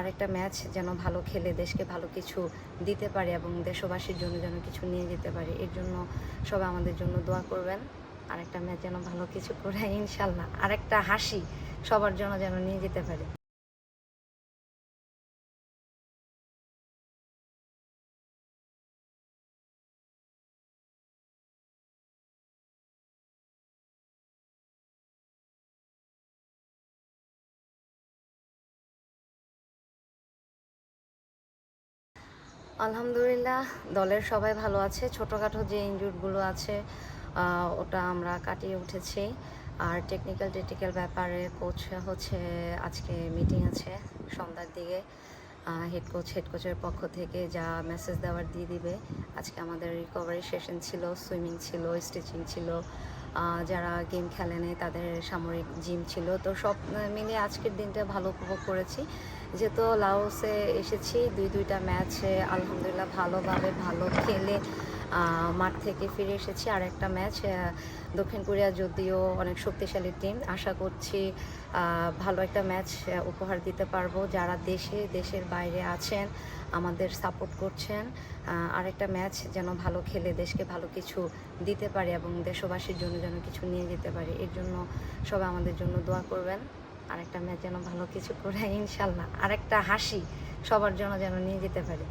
আরেকটা ম্যাচ যেন ভালো খেলে, দেশকে ভালো কিছু দিতে পারে এবং দেশবাসীর জন্য যেন কিছু নিয়ে যেতে পারে, এর জন্য সবাই আমাদের জন্য দোয়া করবেন। আরেকটা ম্যাচ যেন ভালো কিছু করে, ইনশাল্লাহ। আরেকটা হাসি সবার জন্য যেন নিয়ে যেতে পারি। আলহামদুলিল্লাহ, দলের সবাই ভালো আছে। ছোটোখাটো যে ইনজুরগুলো আছে ওটা আমরা কাটিয়ে উঠেছি। আর টেকনিক্যাল টেকনিক্যাল ব্যাপারে কোচ হচ্ছে, আজকে মিটিং আছে সন্ধ্যার দিকে। হেড কোচ হেড কোচের পক্ষ থেকে যা মেসেজ দেওয়ার দিয়ে দিবে। আজকে আমাদের রিকভারি সেশন ছিল সুইমিং ছিল স্টিচিং ছিল। যারা গেম খেলেনি, তাদের সামরিক জিম ছিল। তো সব মিলে আজকের দিনটা ভালো উপভোগ করেছি। যেহেতু লাওসে এসেছি দুই দুইটা ম্যাচে আলহামদুলিল্লাহ ভালোভাবে ভালো খেলে মাঠ থেকে ফিরে এসেছি আর একটা ম্যাচ দক্ষিণ কোরিয়া যদিও অনেক শক্তিশালী টিম আশা করছি ভালো একটা ম্যাচ উপহার দিতে পারব। যারা দেশে, দেশের বাইরে আছেন, আমাদের সাপোর্ট করছেন আরেকটা ম্যাচ যেন ভালো খেলে, দেশকে ভালো কিছু দিতে পারি এবং দেশবাসীর জন্য যেন কিছু নিয়ে যেতে পারি, এর জন্য সবাই আমাদের জন্য দোয়া করবেন। আরেকটা ম্যাচ যেন ভালো কিছু করে, ইনশাল্লাহ। আরেকটা হাসি সবার জন্য যেন নিয়ে যেতে পারি।